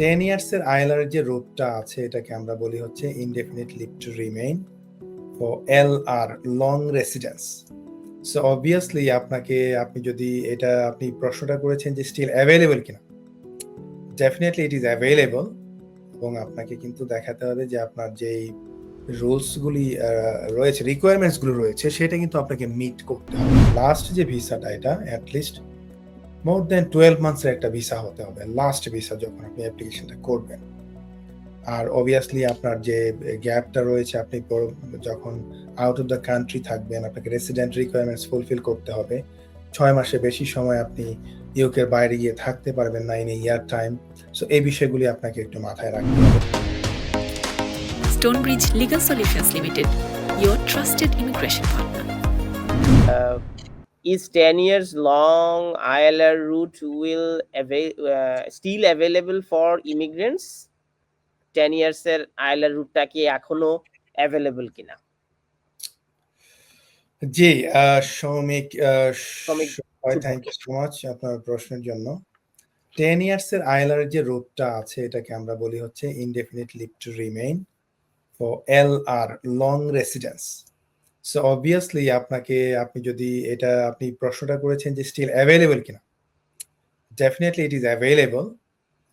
10 ইয়ার্সের ILR যে রুটটা আছে, এটাকে আমরা বলি হচ্ছে indefinite leave to remain O LR long residence so obviously আপনাকে, আপনি যদি এটা, আপনি প্রশ্নটা করেছেন যে স্টিল অ্যাভেলেবল কিনা ডেফিনেটলি ইট ইজ অ্যাভেলেবল এবং আপনাকে কিন্তু দেখাতে হবে যে আপনার যেই রুলসগুলি রয়েছে রিকোয়ারমেন্টসগুলো রয়েছে, সেটা কিন্তু আপনাকে মিট করতে হবে। লাস্ট যে ভিসাটা এটা অ্যাটলিস্ট মোর দেন টুয়েলভ মান্থসের একটা ভিসা হতে হবে লাস্ট ভিসা যখন আপনি অ্যাপ্লিকেশনটা করবেন। আর অবভিয়াসলি আপনার যে গ্যাপটা রয়েছে আপনি যখন আউট অফ দ্য কান্ট্রি থাকবেন আপনাকে রেসিডেন্ট রিকোয়ারমেন্টস ফুলফিল করতে হবে। ছয় মাসে বেশি সময় আপনি ইউকের বাইরে গিয়ে থাকতে পারবেন না ইন ইয়ার টাইম সো এই বিষয়গুলি আপনাকে একটু মাথায় রাখতে হবে। Stonebridge Legal Solutions Limited, your trusted immigration partner. Is 10 years long ILR route will avail, uh, still available for immigrants? 10 years এর ILR রুটটা কি এখনও অ্যাভেলেবল কিনা? জি Soumik thank you so much আপনার প্রশ্নের জন্য। টেন ইয়ার্স এর আইএলআর যে রুটটা আছে এটাকে আমরা বলি হচ্ছে indefinite leave to remain O L R long residence so obviously আপনাকে, আপনি যদি এটা, আপনি প্রশ্নটা করেছেন যে স্টিল অ্যাভেলেবল কিনা। ডেফিনেটলি ইট ইজ অ্যাভেলেবল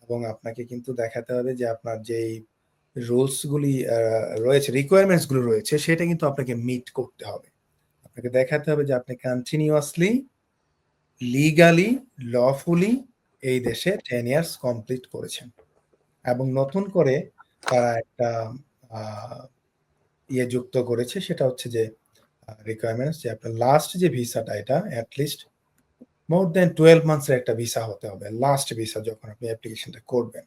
এবং আপনাকে কিন্তু দেখাতে হবে যে আপনার যেই রুলসগুলি রয়েছে রিকোয়ারমেন্টসগুলো রয়েছে, সেটা কিন্তু আপনাকে মিট করতে হবে। আপনাকে দেখাতে হবে যে আপনি কন্টিনিউয়াসলি লিগালি লফুলি এই দেশে টেন ইয়ার্স কমপ্লিট করেছেন। এবং নতুন করে তারা একটা ইয়ে যুক্ত করেছে, সেটা হচ্ছে যে রিকোয়ারমেন্টস যে আপনার লাস্ট যে ভিসাটা এটা অ্যাটলিস্ট মোর দেন টুয়েলভ মান্থসের একটা ভিসা হতে হবে লাস্ট ভিসা যখন আপনি অ্যাপ্লিকেশনটা করবেন।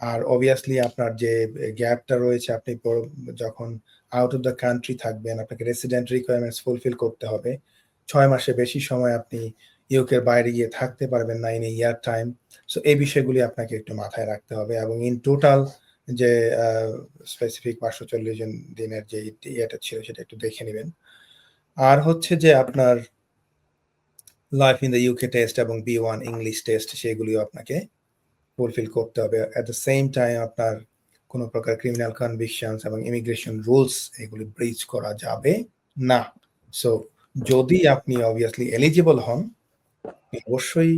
আর অবভিয়াসলি আপনার যে গ্যাপটা রয়েছে, আপনি যখন আউট অফ দ্য কান্ট্রি থাকবেন, আপনাকে রেসিডেন্ট রিকোয়ারমেন্টস ফুলফিল করতে হবে। ছয় মাসে বেশি সময় আপনি ইউকের বাইরে গিয়ে থাকতে পারবেন না in a year time so এই বিষয়গুলি আপনাকে একটু মাথায় রাখতে হবে এবং ইন টোটাল যে স্পেসিফিক পাঁচশো চল্লিশ দিনের যে ইয়েটা ছিল সেটা একটু দেখে নেবেন। আর হচ্ছে যে আপনার life in the UK test এবং বি ওয়ান ইংলিশ টেস্ট সেগুলিও আপনাকে ফুলফিল করতে হবে। অ্যাট দ্য সেম টাইম আপনার কোনো প্রকার ক্রিমিনাল কনভিকশনস এবং ইমিগ্রেশন রুলস এগুলি ব্রিজ করা যাবে না। সো যদি আপনি অবভিয়াসলি এলিজিবল হন, অবশ্যই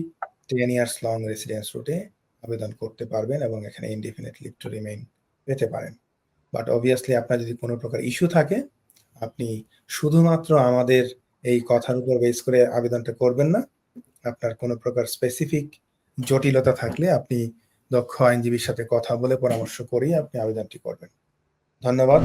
টেন ইয়ার্স লং রেসিডেন্স রুটে আবেদন করতে পারবেন এবং এখানে ইনডিফিনিট লিভ টু রিমেইন পেতে পারেন। বাট অবভিয়াসলি আপনার যদি কোনো প্রকার ইস্যু থাকে, আপনি শুধুমাত্র আমাদের এই কথার উপর বেস করে আবেদনটা করবেন না। আপনার কোনো প্রকার স্পেসিফিক জটিলতা থাকলে আপনি দক্ষ আইনজীবীর সাথে কথা বলে পরামর্শ করেই আপনি আবেদনটি করবেন। ধন্যবাদ।